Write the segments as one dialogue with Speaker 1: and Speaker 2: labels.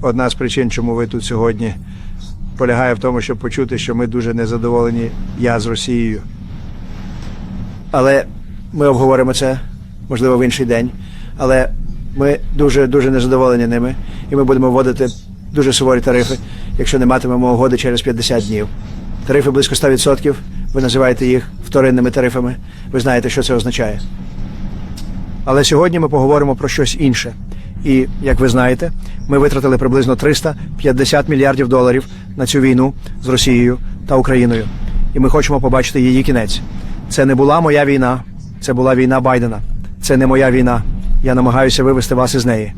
Speaker 1: одна з причин, чому ви тут сьогодні, полягає в тому, щоб почути, що ми дуже незадоволені я з Росією. Але ми обговоримо це, можливо, в інший день. Але ми дуже дуже незадоволені ними, і ми будемо вводити дуже суворі тарифи, якщо не матимемо угоди через 50 днів. Тарифи близько 100%. Ви називаєте їх вторинними тарифами. Ви знаєте, що це означає. Але сьогодні ми поговоримо про щось інше. І як ви знаєте, ми витратили приблизно 350 мільярдів доларів на цю війну з Росією та Україною. І ми хочемо побачити її кінець. Це не була моя війна, це була війна Байдена. Це не моя війна. Я намагаюся вивести вас із неї.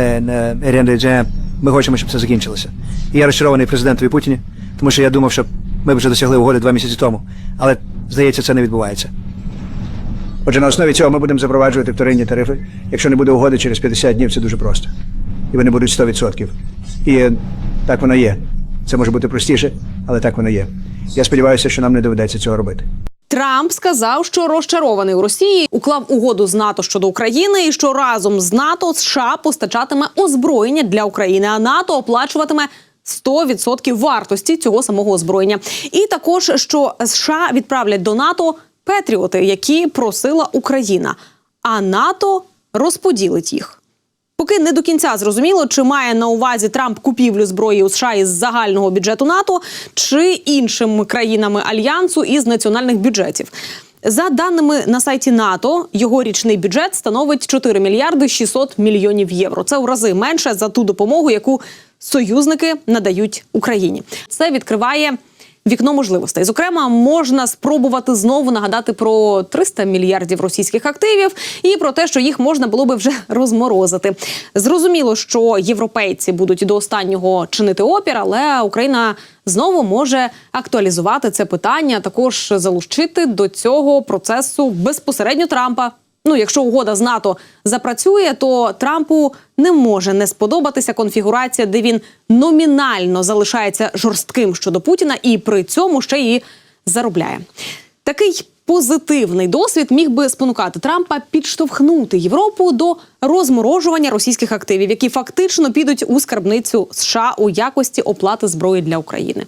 Speaker 1: Е, це- Ми хочемо, щоб це закінчилося. І я розчарований президентові Путіні, тому що я думав, що ми вже досягли угоди два місяці тому. Але здається, це не відбувається. Отже, на основі цього ми будемо запроваджувати вторинні тарифи. Якщо не буде угоди через 50 днів, це дуже просто. І вони будуть 100%. І так воно є. Це може бути простіше, але так воно є. Я сподіваюся, що нам не доведеться цього робити.
Speaker 2: Трамп сказав, що розчарований у Росії уклав угоду з НАТО щодо України, і що разом з НАТО США постачатиме озброєння для України, а НАТО оплачуватиме 100% вартості цього самого озброєння. І також що США відправлять до НАТО Петріоти, які просила Україна, а НАТО розподілить їх. Поки не до кінця зрозуміло, чи має на увазі Трамп купівлю зброї у США із загального бюджету НАТО чи іншими країнами альянсу із національних бюджетів. За даними на сайті НАТО, його річний бюджет становить 4 мільярди 600 мільйонів євро. Це у рази менше за ту допомогу, яку союзники надають Україні. Це відкриває вікно можливостей. Зокрема, можна спробувати знову нагадати про 300 мільярдів російських активів і про те, що їх можна було би вже розморозити. Зрозуміло, що європейці будуть до останнього чинити опір, але Україна знову може актуалізувати це питання, також залучити до цього процесу безпосередньо Трампа. Ну, якщо угода з НАТО запрацює, то Трампу не може не сподобатися конфігурація, де він номінально залишається жорстким щодо Путіна і при цьому ще й заробляє. Такий позитивний досвід міг би спонукати Трампа підштовхнути Європу до розморожування російських активів, які фактично підуть у скарбницю США у якості оплати зброї для України.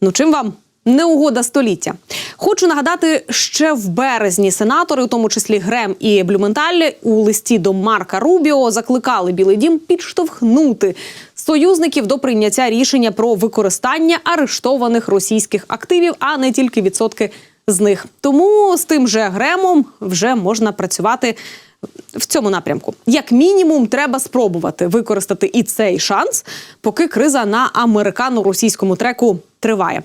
Speaker 2: Ну чим вам не угода століття. Хочу нагадати, ще в березні сенатори, у тому числі Грем і Блюменталь, у листі до Марка Рубіо закликали Білий Дім підштовхнути союзників до прийняття рішення про використання арештованих російських активів, а не тільки відсотки з них. Тому з тим же Гремом вже можна працювати в цьому напрямку. Як мінімум, треба спробувати використати і цей шанс, поки криза на американо-російському треку триває.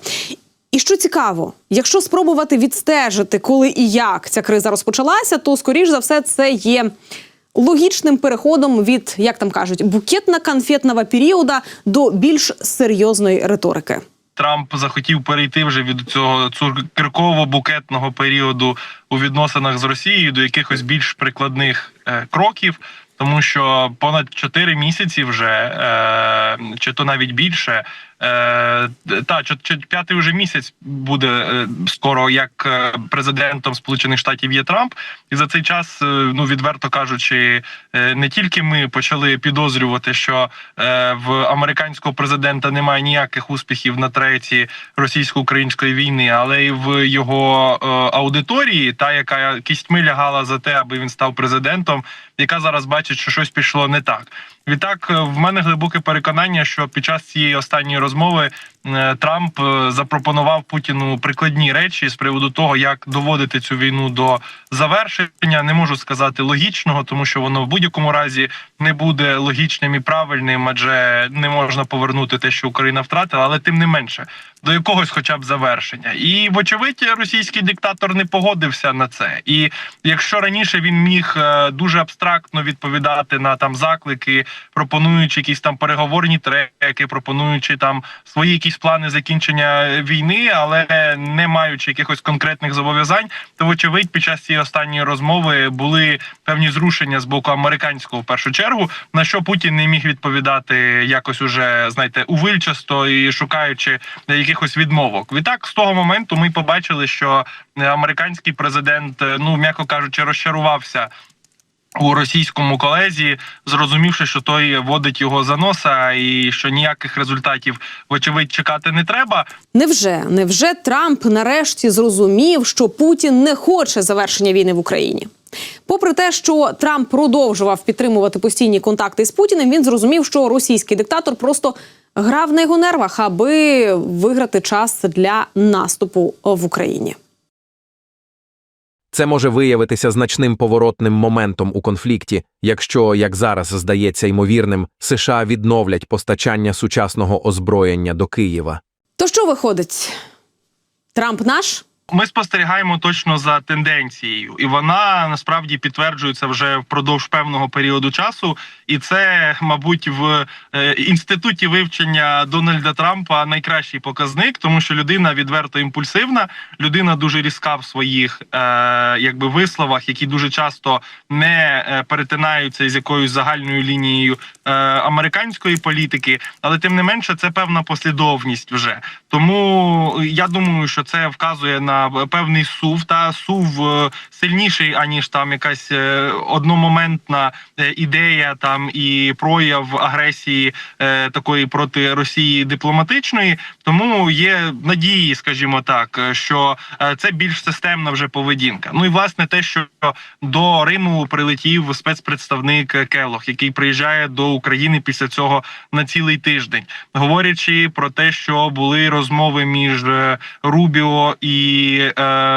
Speaker 2: І що цікаво, якщо спробувати відстежити, коли і як ця криза розпочалася, то скоріш за все це є логічним переходом від, як там кажуть, букетно-конфетного періоду до більш серйозної риторики.
Speaker 3: Трамп захотів перейти вже від цього цукерково-букетного періоду у відносинах з Росією до якихось більш прикладних е, кроків, тому що понад 4 місяці вже е, чи то навіть більше. Е, та п'ятий вже місяць буде е, скоро, як е, президентом Сполучених Штатів є Трамп, і за цей час, ну відверто кажучи, не тільки ми почали підозрювати, що в американського президента немає ніяких успіхів на треті російсько-української війни, але й в його аудиторії, та яка кістьми лягала за те, аби він став президентом, яка зараз бачить, що щось пішло не так. Відтак, е, в мене глибоке переконання, що під час цієї останньої розмови Трамп е, запропонував Путіну прикладні речі з приводу того, як доводити цю війну до завершення. Не можу сказати логічного, тому що воно в будь-якому разі не буде логічним і правильним, адже не можна повернути те, що Україна втратила, але тим не менше до якогось, хоча б завершення. І вочевидь, російський диктатор не погодився на це. І якщо раніше він міг е, дуже абстрактно відповідати на там заклики, пропонуючи якісь там переговорні треки, пропонуючи там свої якісь плани закінчення війни, але не маючи якихось конкретних зобов'язань, то вочевидь під час цієї останньої розмови були певні зрушення з боку американського в першу чергу, на що Путін не міг відповідати якось уже знаєте увильчасто і шукаючи якихось відмовок. Відтак з того моменту ми побачили, що американський президент, ну м'яко кажучи, розчарувався у російському колезі, зрозумівши, що той водить його за носа, і що ніяких результатів, вочевидь, чекати не треба.
Speaker 2: Невже невже Трамп нарешті зрозумів, що Путін не хоче завершення війни в Україні? Попри те, що Трамп продовжував підтримувати постійні контакти з Путіним, він зрозумів, що російський диктатор просто грав на його нервах, аби виграти час для наступу в Україні.
Speaker 4: Це може виявитися значним поворотним моментом у конфлікті, якщо, як зараз здається ймовірним, США відновлять постачання сучасного озброєння до Києва.
Speaker 2: То що виходить? Трамп наш?
Speaker 3: Ми спостерігаємо точно за тенденцією, і вона насправді підтверджується вже впродовж певного періоду часу. І це, мабуть, в е, інституті вивчення Дональда Трампа найкращий показник, тому що людина відверто імпульсивна, людина дуже різка в своїх е, якби висловах, які дуже часто не е, перетинаються з якоюсь загальною лінією е, американської політики, але тим не менше це певна послідовність вже. Тому я думаю, що це вказує на певний сув та сув е, сильніший аніж там якась е, одномоментна е, ідея там і прояв агресії е, такої проти Росії дипломатичної. Тому є надії, скажімо так, е, що е, це більш системна вже поведінка. Ну і власне те, що до Риму прилетів спецпредставник Келох, який приїжджає до України після цього на цілий тиждень, говорячи про те, що були розмови між е, Рубіо і е,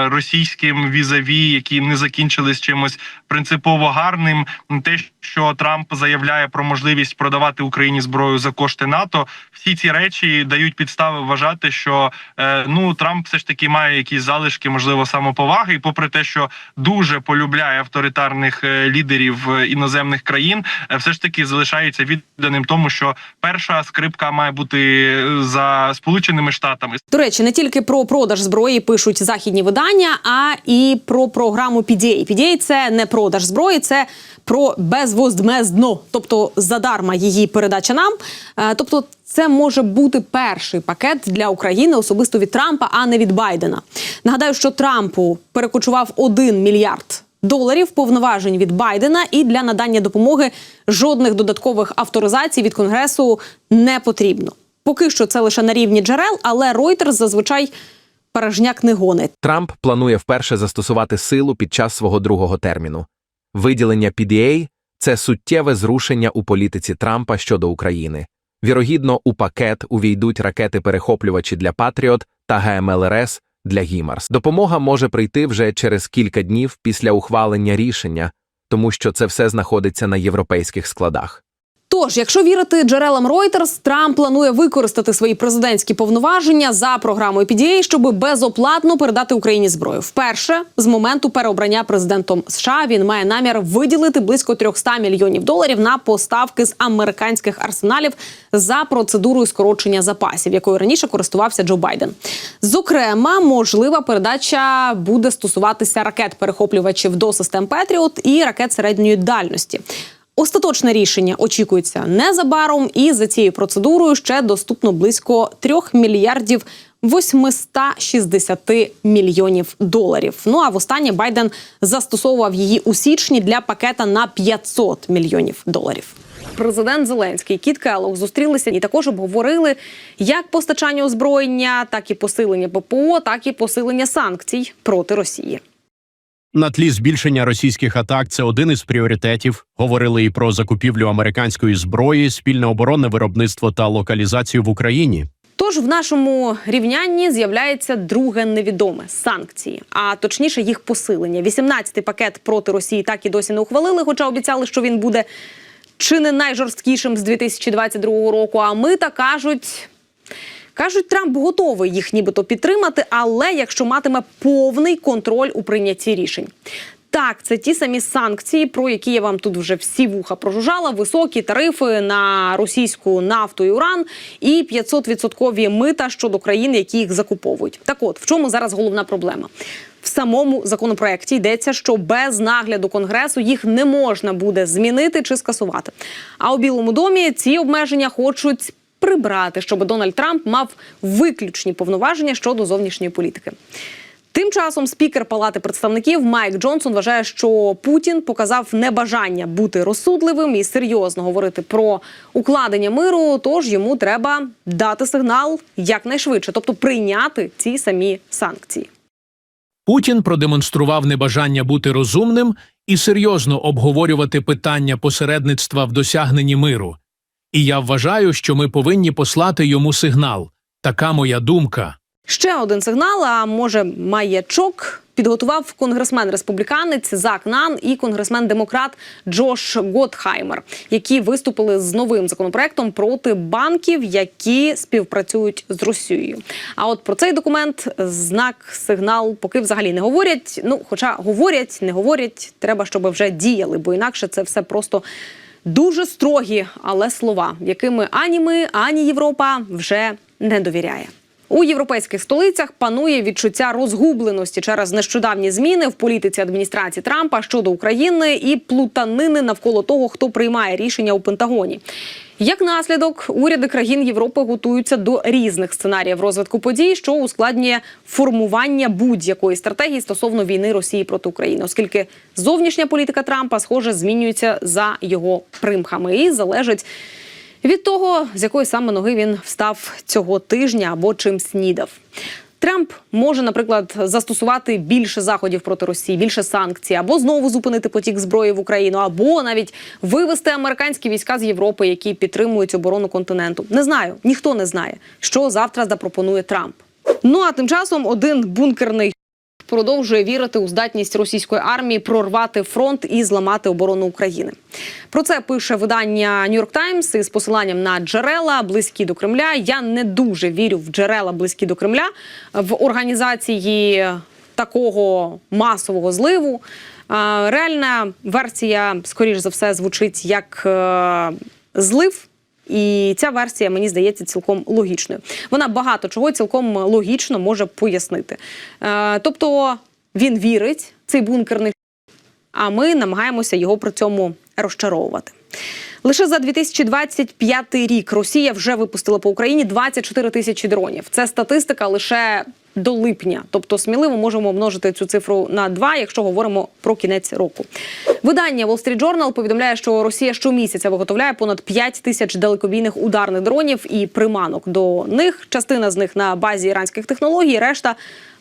Speaker 3: російським візаві, які не закінчились чимось принципово гарним. Те, що Трамп заявляє про можливість продавати Україні зброю за кошти НАТО, всі ці речі дають підстави вважати, що е, ну Трамп все ж таки має якісь залишки, можливо, самоповаги, і попри те, що дуже полюбляє авторитарних е, лідерів е, іноземних країн, е, все ж таки залишається відданим тому, що перша скрипка має бути за сполученими штатами.
Speaker 2: До речі, не тільки про продаж зброї пишуть західні видання, а і про програму PDA. PDA – це не продаж зброї, це про безвоздмездно, тобто задарма її передача нам. Е, Тобто, це може бути перший пакет для України особисто від Трампа, а не від Байдена. Нагадаю, що Трампу перекочував 1 мільярд доларів повноважень від Байдена, і для надання допомоги жодних додаткових авторизацій від конгресу не потрібно. Поки що це лише на рівні джерел, але Reuters зазвичай порожняк не гонить.
Speaker 4: Трамп планує вперше застосувати силу під час свого другого терміну. Виділення PDA – це суттєве зрушення у політиці Трампа щодо України. Вірогідно, у пакет увійдуть ракети-перехоплювачі для Патріот та ГМЛРС для Гімарс. Допомога може прийти вже через кілька днів після ухвалення рішення, тому що це все знаходиться на європейських складах.
Speaker 2: Тож, якщо вірити джерелам Reuters, Трамп планує використати свої президентські повноваження за програмою PDA, щоб безоплатно передати Україні зброю. Вперше з моменту переобрання президентом США він має намір виділити близько 300 мільйонів доларів на поставки з американських арсеналів за процедурою скорочення запасів, якою раніше користувався Джо Байден. Зокрема, можлива передача буде стосуватися ракет-перехоплювачів до систем Петріот і ракет середньої дальності. Остаточне рішення очікується незабаром, і за цією процедурою ще доступно близько 3 мільярдів 860 мільйонів доларів. Ну а востаннє Байден застосовував її у січні для пакета на 500 мільйонів доларів. Президент Зеленський Кіт Келлог зустрілися і також обговорили як постачання озброєння, так і посилення ППО, так і посилення санкцій проти Росії.
Speaker 5: На тлі збільшення російських атак це один із пріоритетів. Говорили і про закупівлю американської зброї, спільне оборонне виробництво та локалізацію в Україні.
Speaker 2: Тож в нашому рівнянні з'являється друге невідоме санкції, а точніше їх посилення. 18-й пакет проти Росії так і досі не ухвалили, хоча обіцяли, що він буде чи не найжорсткішим з 2022 року. А ми та кажуть. Кажуть, Трамп готовий їх нібито підтримати, але якщо матиме повний контроль у прийнятті рішень. Так, це ті самі санкції, про які я вам тут вже всі вуха прожужжала. Високі тарифи на російську нафту і уран і 500-відсоткові мита щодо країн, які їх закуповують. Так от в чому зараз головна проблема? В самому законопроекті йдеться, що без нагляду конгресу їх не можна буде змінити чи скасувати. А у Білому домі ці обмеження хочуть прибрати, щоб Дональд Трамп мав виключні повноваження щодо зовнішньої політики. Тим часом спікер Палати представників Майк Джонсон вважає, що Путін показав небажання бути розсудливим і серйозно говорити про укладення миру. Тож йому треба дати сигнал якнайшвидше, тобто прийняти ці самі санкції.
Speaker 6: Путін продемонстрував небажання бути розумним і серйозно обговорювати питання посередництва в досягненні миру. І я вважаю, що ми повинні послати йому сигнал. Така моя думка.
Speaker 2: Ще один сигнал, а може маячок, підготував конгресмен республіканець Зак Нан і конгресмен демократ Джош Готхаймер, які виступили з новим законопроектом проти банків, які співпрацюють з Росією. А от про цей документ знак сигнал поки взагалі не говорять. Ну, хоча говорять, не говорять, треба, щоб вже діяли, бо інакше це все просто. Дуже строгі, але слова, якими ані ми, ані Європа вже не довіряє. У європейських столицях панує відчуття розгубленості через нещодавні зміни в політиці адміністрації Трампа щодо України і плутанини навколо того, хто приймає рішення у Пентагоні. Як наслідок, уряди країн Європи готуються до різних сценаріїв розвитку подій, що ускладнює формування будь-якої стратегії стосовно війни Росії проти України, оскільки зовнішня політика Трампа, схоже, змінюється за його примхами і залежить від того, з якої саме ноги він встав цього тижня або чим снідав. Трамп може, наприклад, застосувати більше заходів проти Росії, більше санкцій, або знову зупинити потік зброї в Україну, або навіть вивести американські війська з Європи, які підтримують оборону континенту. Не знаю, ніхто не знає, що завтра запропонує Трамп. Ну а тим часом один бункерний продовжує вірити у здатність російської армії прорвати фронт і зламати оборону України. Про це пише видання New York Times із посиланням на джерела близькі до Кремля. Я не дуже вірю в джерела близькі до Кремля в організації такого масового зливу. Реальна версія, скоріш за все, звучить як е, злив. І ця версія мені здається цілком логічною. Вона багато чого цілком логічно може пояснити. Е, тобто він вірить, цей бункерний, а ми намагаємося його при цьому розчаровувати. Лише за 2025 рік Росія вже випустила по Україні 24 тисячі дронів. Це статистика лише до липня. Тобто сміливо можемо множити цю цифру на два, якщо говоримо про кінець року. Видання Wall Street Journal повідомляє, що Росія щомісяця виготовляє понад 5 тисяч далекобійних ударних дронів і приманок до них. Частина з них на базі іранських технологій, решта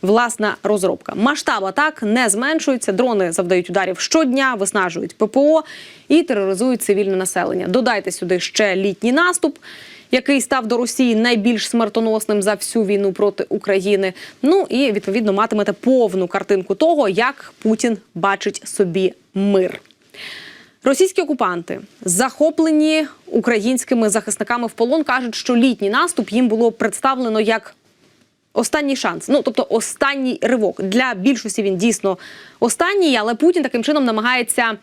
Speaker 2: власна розробка. Масштаб атак не зменшується. Дрони завдають ударів щодня, виснажують ППО і тероризують цивільне населення. Додайте сюди ще літній наступ. Який став до Росії найбільш смертоносним за всю війну проти України? Ну і відповідно матимете повну картинку того, як Путін бачить собі мир. Російські окупанти, захоплені українськими захисниками в полон, кажуть, що літній наступ їм було представлено як останній шанс. Ну тобто останній ривок. Для більшості він дійсно останній, але Путін таким чином намагається.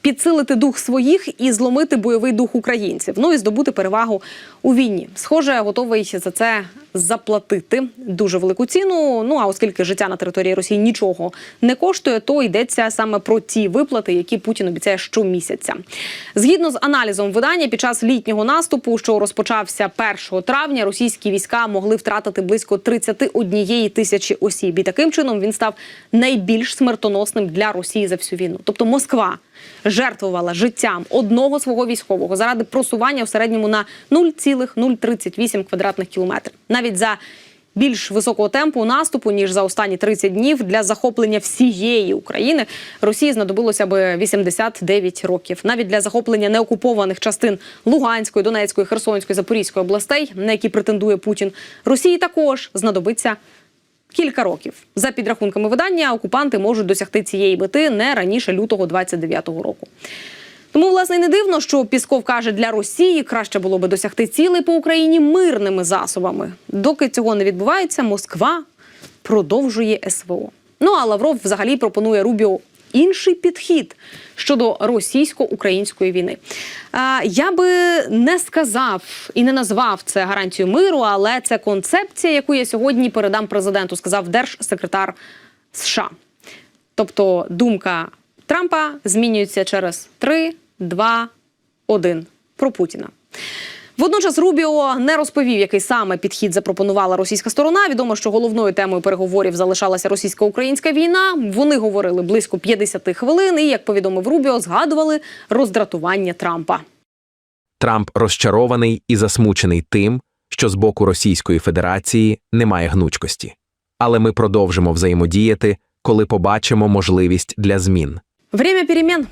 Speaker 2: Підсилити дух своїх і зломити бойовий дух українців. Ну і здобути перевагу у війні. Схоже, готовий за це заплатити дуже велику ціну. Ну а оскільки життя на території Росії нічого не коштує, то йдеться саме про ті виплати, які Путін обіцяє щомісяця. Згідно з аналізом видання, під час літнього наступу, що розпочався 1 травня, російські війська могли втратити близько 31 тисячі осіб. І таким чином він став найбільш смертоносним для Росії за всю війну. Тобто Москва жертвувала життям одного свого військового заради просування в середньому на 0,038 квадратних кілометрів. Навіть за більш високого темпу наступу ніж за останні 30 днів для захоплення всієї України Росії знадобилося би 89 років. Навіть для захоплення неокупованих частин Луганської, Донецької, Херсонської, Запорізької областей, на які претендує Путін, Росії також знадобиться кілька років. За підрахунками видання, окупанти можуть досягти цієї мети не раніше лютого 29-го року. Тому, власне, не дивно, що Пісков каже, для Росії краще було би досягти цілей по Україні мирними засобами. Доки цього не відбувається, Москва продовжує СВО. Ну а Лавров взагалі пропонує Рубіо інший підхід щодо російсько-української війни. Я би не сказав і не назвав це гарантією миру, але це концепція, яку я сьогодні передам президенту, сказав держсекретар США. Тобто думка Трампа змінюється через 3, 2, 1 про Путіна. Водночас Рубіо не розповів, який саме підхід запропонувала російська сторона. Відомо, що головною темою переговорів залишалася російсько-українська війна. Вони говорили близько 50 хвилин. І як повідомив Рубіо, згадували роздратування Трампа.
Speaker 4: Трамп розчарований і засмучений тим, що з боку Російської Федерації немає гнучкості. Але ми продовжимо взаємодіяти, коли побачимо можливість для змін.
Speaker 2: Время перемін.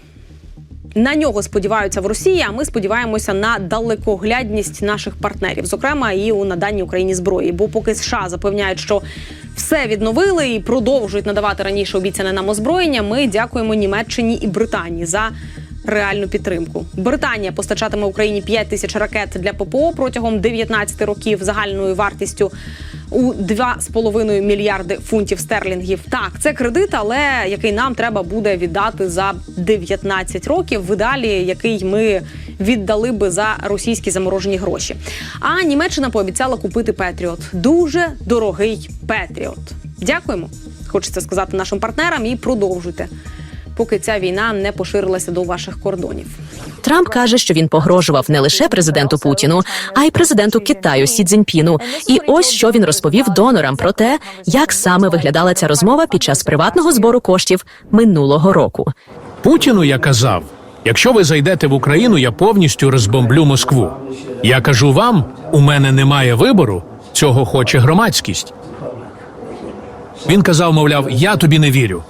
Speaker 2: На нього сподіваються в Росії. А ми сподіваємося на далекоглядність наших партнерів, зокрема і у наданні Україні зброї. Бо поки США запевняють, що все відновили і продовжують надавати раніше обіцяне нам озброєння. Ми дякуємо Німеччині і Британії за реальну підтримку. Британія постачатиме Україні 5 тисяч ракет для ППО протягом 19 років загальною вартістю у 2,5 мільярди фунтів стерлінгів. Так, це кредит, але який нам треба буде віддати за 19 років. В ідеалі, який ми віддали би за російські заморожені гроші. А Німеччина пообіцяла купити Петріот. Дуже дорогий Петріот. Дякуємо. Хочеться сказати нашим партнерам і продовжуйте, поки ця війна не поширилася до ваших кордонів.
Speaker 7: Трамп каже, що він погрожував не лише президенту Путіну, а й президенту Китаю Сі Цзіньпіну. І ось що він розповів донорам про те, як саме виглядала ця розмова під час приватного збору коштів минулого року.
Speaker 6: Путіну я казав: якщо ви зайдете в Україну, я повністю розбомблю Москву. Я кажу вам, у мене немає вибору, цього хоче громадськість. Він казав, мовляв, я тобі не вірю.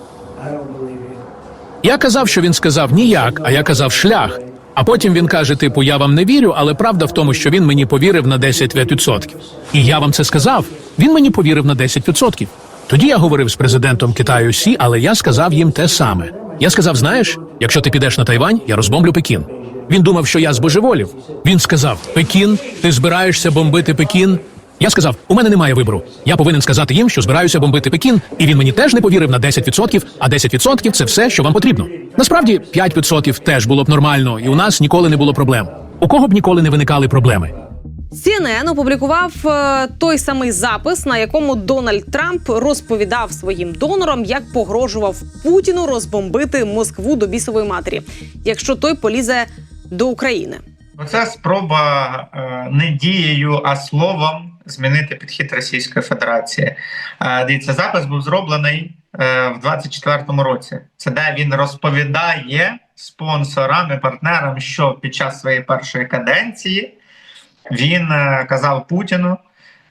Speaker 6: Я казав, що він сказав ніяк, а я казав шлях. А потім він каже: типу, я вам не вірю, але правда в тому, що він мені повірив на 10%. І я вам це сказав. Він мені повірив на 10%. Тоді я говорив з президентом Китаю Сі, але я сказав їм те саме. Я сказав: знаєш, якщо ти підеш на Тайвань, я розбомблю Пекін. Він думав, що я збожеволів. Він сказав: Пекін, ти збираєшся бомбити Пекін? Я сказав, у мене немає вибору. Я повинен сказати їм, що збираюся бомбити Пекін, і він мені теж не повірив на 10%, а 10% – це все, що вам потрібно. Насправді 5% теж було б нормально, і у нас ніколи не було проблем. У кого б ніколи не виникали проблеми?
Speaker 2: CNN опублікував е, той самий запис, на якому Дональд Трамп розповідав своїм донорам, як погрожував Путіну розбомбити Москву до бісової матері, якщо той полізе до України.
Speaker 8: Це спроба е, не дією, а словом змінити підхід Російської Федерації. Е, Дивіться, запис був зроблений е, в 24-му році. Це де він розповідає спонсорам і партнерам, що під час своєї першої каденції він е, казав Путіну.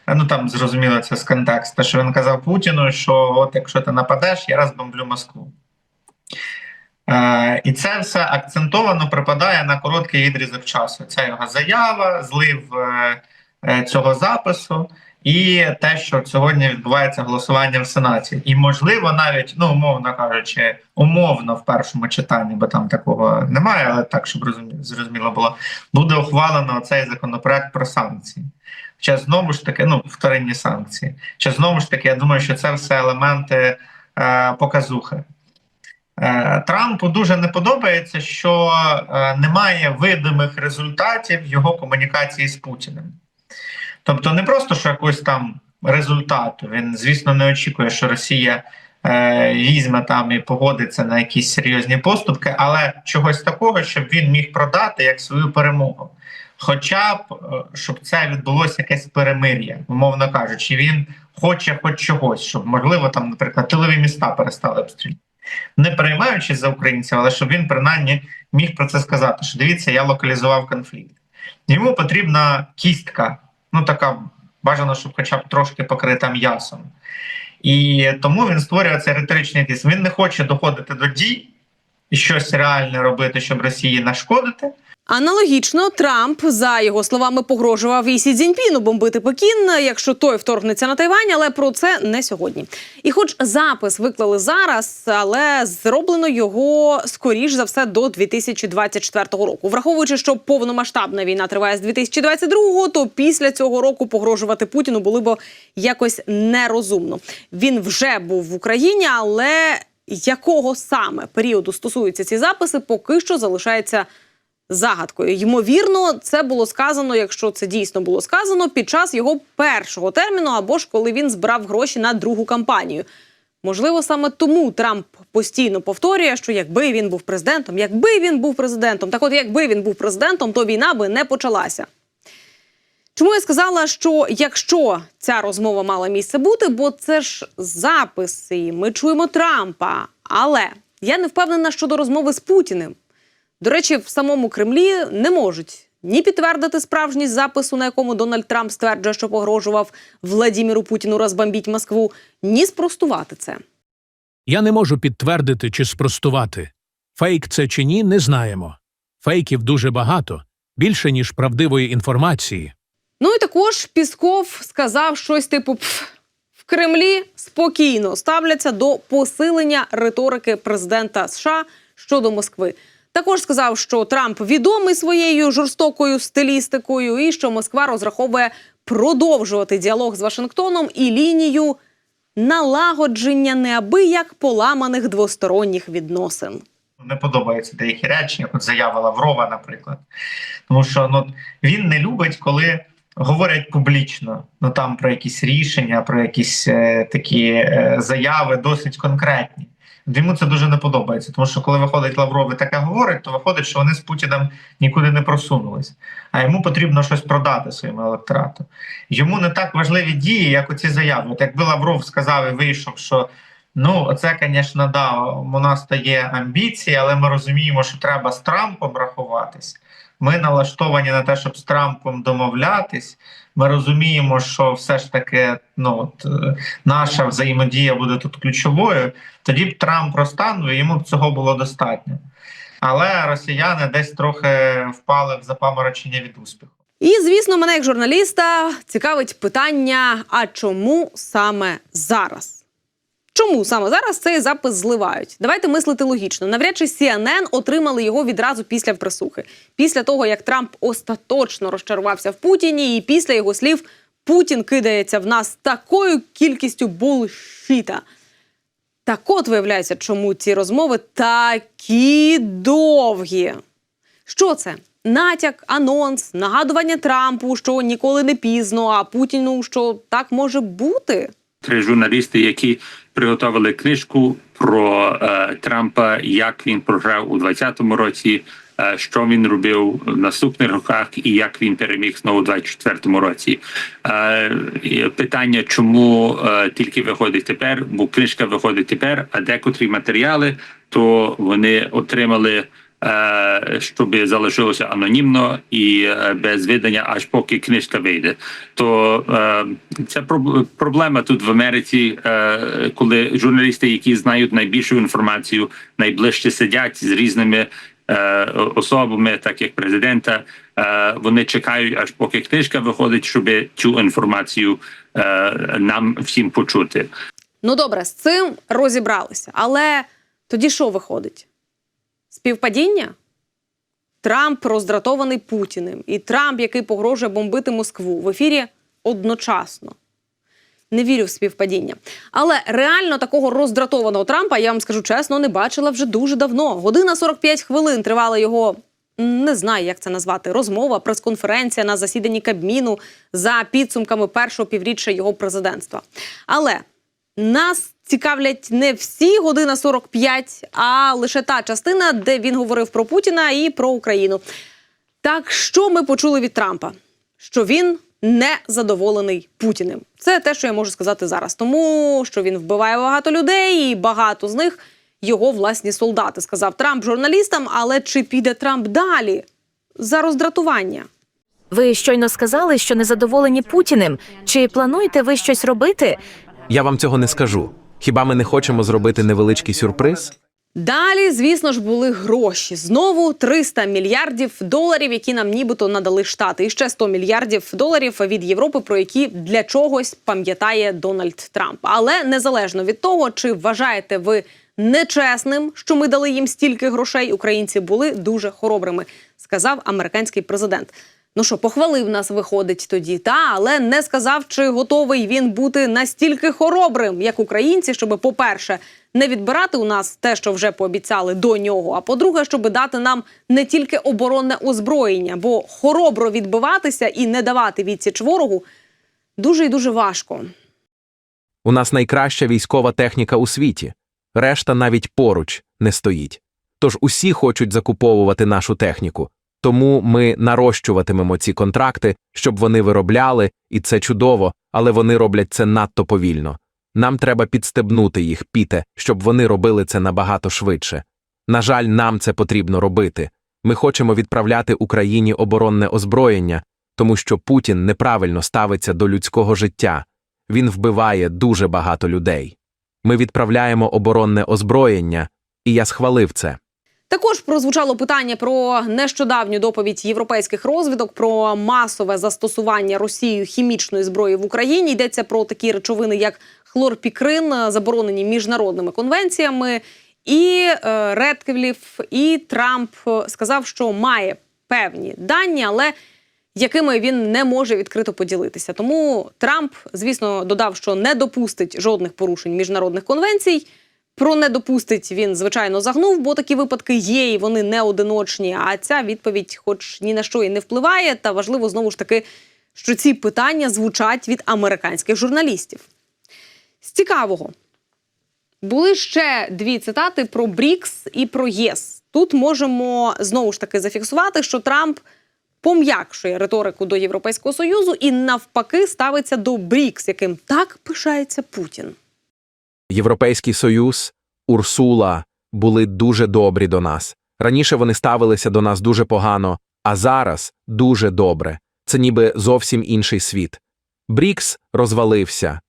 Speaker 8: Ну там зрозуміло це з контексту, що він казав Путіну, що от якщо ти нападеш, я розбомблю Москву. Е, і це все акцентовано припадає на короткий відрізок часу. Це його заява, злив цього запису, і те, що сьогодні відбувається голосування в Сенаті. І, можливо, навіть, ну, умовно кажучи, умовно в першому читанні, бо там такого немає, але так, щоб зрозуміло було, буде ухвалено цей законопроект про санкції. Хоча знову ж таки, ну, вторинні санкції. Чи знову ж таки, я думаю, що це все елементи е, показухи. Е, Трампу дуже не подобається, що е, немає видимих результатів його комунікації з Путіним. Тобто, не просто що якось там результату. Він, звісно, не очікує, що Росія е, візьме там і погодиться на якісь серйозні поступки, але чогось такого, щоб він міг продати як свою перемогу. Хоча б е, щоб це відбулося якесь перемир'я, умовно кажучи, він хоче хоч чогось, щоб можливо там, наприклад, тилові міста перестали обстрілювати не переймаючись за українців, але щоб він принаймні міг про це сказати: що дивіться, я локалізував конфлікт. Йому потрібна кістка, ну така бажано, щоб хоча б трошки покрита м'ясом. І тому він створює цей риторичний тиск. Він не хоче доходити до дій і щось реальне робити, щоб Росії нашкодити.
Speaker 2: Аналогічно, Трамп, за його словами, погрожував і Сі Цзіньпіну бомбити Пекін, якщо той вторгнеться на Тайвань, але про це не сьогодні. І, хоч запис виклали зараз, але зроблено його скоріш за все до 2024 року. Враховуючи, що повномасштабна війна триває з 2022-го, то після цього року погрожувати Путіну було б якось нерозумно. Він вже був в Україні, але якого саме періоду стосуються ці записи, поки що залишається загадкою. Ймовірно, це було сказано, якщо це дійсно було сказано, під час його першого терміну або ж коли він збирав гроші на другу кампанію. Можливо, саме тому Трамп постійно повторює, що якби він був президентом, якби він був президентом, так от якби він був президентом, то війна би не почалася. Чому я сказала, що якщо ця розмова мала місце бути, бо це ж записи, ми чуємо Трампа. Але я не впевнена щодо розмови з Путіним. До речі, в самому Кремлі не можуть ні підтвердити справжність запису, на якому Дональд Трамп стверджує, що погрожував Владіміру Путіну розбомбіть Москву, ні спростувати це.
Speaker 6: Я не можу підтвердити чи спростувати. Фейк це чи ні, не знаємо. Фейків дуже багато, більше ніж правдивої інформації.
Speaker 2: Ну і також Пісков сказав щось типу: «Пф, в Кремлі спокійно ставляться до посилення риторики президента США щодо Москви. Також сказав, що Трамп відомий своєю жорстокою стилістикою, і що Москва розраховує продовжувати діалог з Вашингтоном і лінію налагодження неабияк поламаних двосторонніх відносин.
Speaker 8: не подобаються деякі речі, як от заява Лаврова, наприклад. Тому що ну, він не любить, коли говорять публічно, ну там про якісь рішення, про якісь е, такі е, заяви досить конкретні. Йому це дуже не подобається, тому що коли виходить Лавров і таке говорить, то виходить, що вони з Путіним нікуди не просунулись. А йому потрібно щось продати своєму електорату. Йому не так важливі дії, як оці заяви. От якби Лавров сказав і вийшов, що Ну, це, звісно, да, у нас є амбіції, але ми розуміємо, що треба з Трампом рахуватись. Ми налаштовані на те, щоб з Трампом домовлятись. Ми розуміємо, що все ж таки ну, от, е, наша взаємодія буде тут ключовою. Тоді б Трамп розтанув, і йому б цього було достатньо. Але росіяни десь трохи впали в запаморочення від успіху.
Speaker 2: І звісно, мене як журналіста цікавить питання: а чому саме зараз? Чому саме зараз цей запис зливають? Давайте мислити логічно. Навряд чи CNN отримали його відразу після присухи, після того як Трамп остаточно розчарувався в Путіні, і після його слів Путін кидається в нас такою кількістю булшіта. Так от виявляється, чому ці розмови такі довгі. Що це? Натяк, анонс, нагадування Трампу, що ніколи не пізно, а Путіну, що так може бути.
Speaker 9: Три журналісти, які приготували книжку про е, Трампа, як він програв у 2020 році, е, що він робив в наступних роках, і як він переміг знову у 2024 році. Е, питання, чому е, тільки виходить тепер, бо книжка виходить тепер, а декотрі матеріали, то вони отримали. Е, Щоб залишилося анонімно і е, без видання, аж поки книжка вийде. То це проб- проблема тут в Америці, е, коли журналісти, які знають найбільшу інформацію, найближче сидять з різними особами, так як президента, вони чекають, аж поки книжка виходить, щоб цю інформацію нам всім почути.
Speaker 2: Ну добре, з цим розібралися. Але тоді що виходить? Співпадіння? Трамп роздратований Путіним, і Трамп, який погрожує бомбити Москву в ефірі одночасно. Не вірю в співпадіння. Але реально такого роздратованого Трампа, я вам скажу чесно, не бачила вже дуже давно. Година 45 хвилин тривала його. Не знаю, як це назвати. Розмова, прес-конференція на засіданні Кабміну за підсумками першого півріччя його президентства. Але нас цікавлять не всі година 45, а лише та частина, де він говорив про Путіна і про Україну. Так що ми почули від Трампа? Що він не задоволений Путіним. Це те, що я можу сказати зараз. Тому що він вбиває багато людей, і багато з них його власні солдати, сказав Трамп журналістам. Але чи піде Трамп далі за роздратування?
Speaker 7: Ви щойно сказали, що незадоволені Путіним. Чи плануєте ви щось робити?
Speaker 4: Я вам цього не скажу. Хіба ми не хочемо зробити невеличкий сюрприз?
Speaker 2: Далі, звісно ж, були гроші. Знову 300 мільярдів доларів, які нам нібито надали штати, і ще 100 мільярдів доларів від Європи, про які для чогось пам'ятає Дональд Трамп. Але незалежно від того, чи вважаєте ви нечесним, що ми дали їм стільки грошей, українці були дуже хоробрими, сказав американський президент. Ну що, похвалив нас, виходить тоді, та але не сказав, чи готовий він бути настільки хоробрим, як українці, щоб, по-перше, не відбирати у нас те, що вже пообіцяли до нього. А по-друге, щоб дати нам не тільки оборонне озброєння, бо хоробро відбиватися і не давати відсіч ворогу дуже і дуже важко.
Speaker 4: У нас найкраща військова техніка у світі. Решта навіть поруч не стоїть. Тож усі хочуть закуповувати нашу техніку. Тому ми нарощуватимемо ці контракти, щоб вони виробляли, і це чудово, але вони роблять це надто повільно. Нам треба підстебнути їх, піте, щоб вони робили це набагато швидше. На жаль, нам це потрібно робити. Ми хочемо відправляти Україні оборонне озброєння, тому що Путін неправильно ставиться до людського життя. Він вбиває дуже багато людей. Ми відправляємо оборонне озброєння, і я схвалив це.
Speaker 2: Також прозвучало питання про нещодавню доповідь європейських розвідок про масове застосування Росією хімічної зброї в Україні. Йдеться про такі речовини, як хлорпікрин, заборонені міжнародними конвенціями. І е, Редкліф, і Трамп сказав, що має певні дані, але якими він не може відкрито поділитися. Тому Трамп, звісно, додав, що не допустить жодних порушень міжнародних конвенцій. Про не допустить він, звичайно, загнув, бо такі випадки є, і вони не одиночні. А ця відповідь, хоч ні на що і не впливає, та важливо знову ж таки, що ці питання звучать від американських журналістів. З цікавого були ще дві цитати про БРІКС і про ЄС. Тут можемо знову ж таки зафіксувати, що Трамп пом'якшує риторику до Європейського союзу і навпаки ставиться до БРІКС, яким так пишається Путін.
Speaker 4: Європейський Союз, Урсула були дуже добрі до нас. Раніше вони ставилися до нас дуже погано, а зараз дуже добре. Це ніби зовсім інший світ. Брікс розвалився.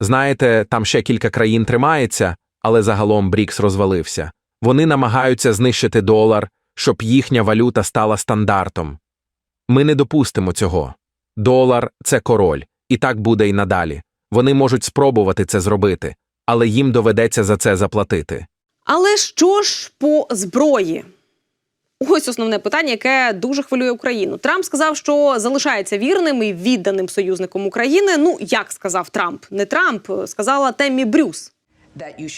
Speaker 4: Знаєте, там ще кілька країн тримається, але загалом Брікс розвалився. Вони намагаються знищити долар, щоб їхня валюта стала стандартом. Ми не допустимо цього. Долар це король, і так буде й надалі. Вони можуть спробувати це зробити, але їм доведеться за це заплатити.
Speaker 2: Але що ж по зброї? Ось основне питання, яке дуже хвилює Україну. Трамп сказав, що залишається вірним і відданим союзником України. Ну як сказав Трамп, не Трамп, сказала Теммі Брюс.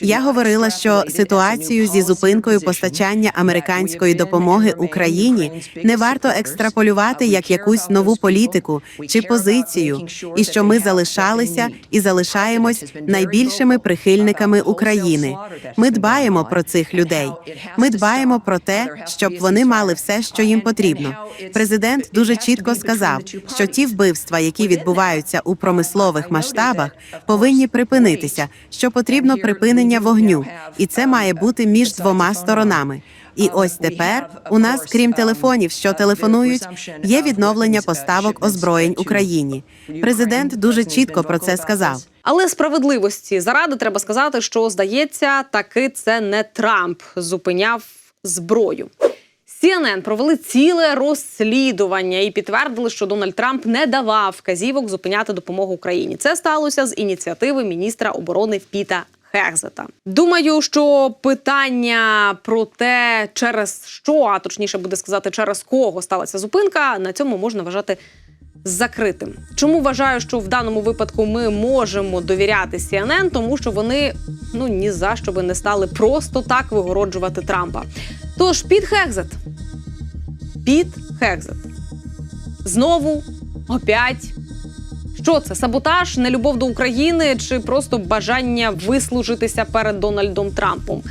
Speaker 10: Я говорила, що ситуацію зі зупинкою постачання американської допомоги Україні не варто екстраполювати як якусь нову політику чи позицію, і що ми залишалися і залишаємось найбільшими прихильниками України. Ми дбаємо про цих людей. Ми дбаємо про те, щоб вони мали все, що їм потрібно. Президент дуже чітко сказав, що ті вбивства, які відбуваються у промислових масштабах, повинні припинитися. Що потрібно припинення вогню, і це має бути між двома сторонами. І ось тепер у нас, крім телефонів, що телефонують, є відновлення поставок озброєнь Україні. Президент дуже чітко про це сказав.
Speaker 2: Але справедливості заради треба сказати, що здається, таки це не Трамп зупиняв зброю. CNN провели ціле розслідування і підтвердили, що Дональд Трамп не давав вказівок зупиняти допомогу Україні. Це сталося з ініціативи міністра оборони Піта Хекзета. Думаю, що питання про те, через що, а точніше буде сказати, через кого сталася зупинка, на цьому можна вважати закритим. Чому вважаю, що в даному випадку ми можемо довіряти CNN? Тому що вони ну ні за що би не стали просто так вигороджувати Трампа. Тож Піт Хекзет. Піт Хекзет. Знову опять. Що це? Саботаж, нелюбов до України чи просто бажання вислужитися перед Дональдом Трампом?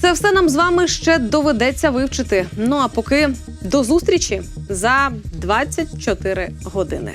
Speaker 2: Це все нам з вами ще доведеться вивчити. Ну а поки до зустрічі за 24 години.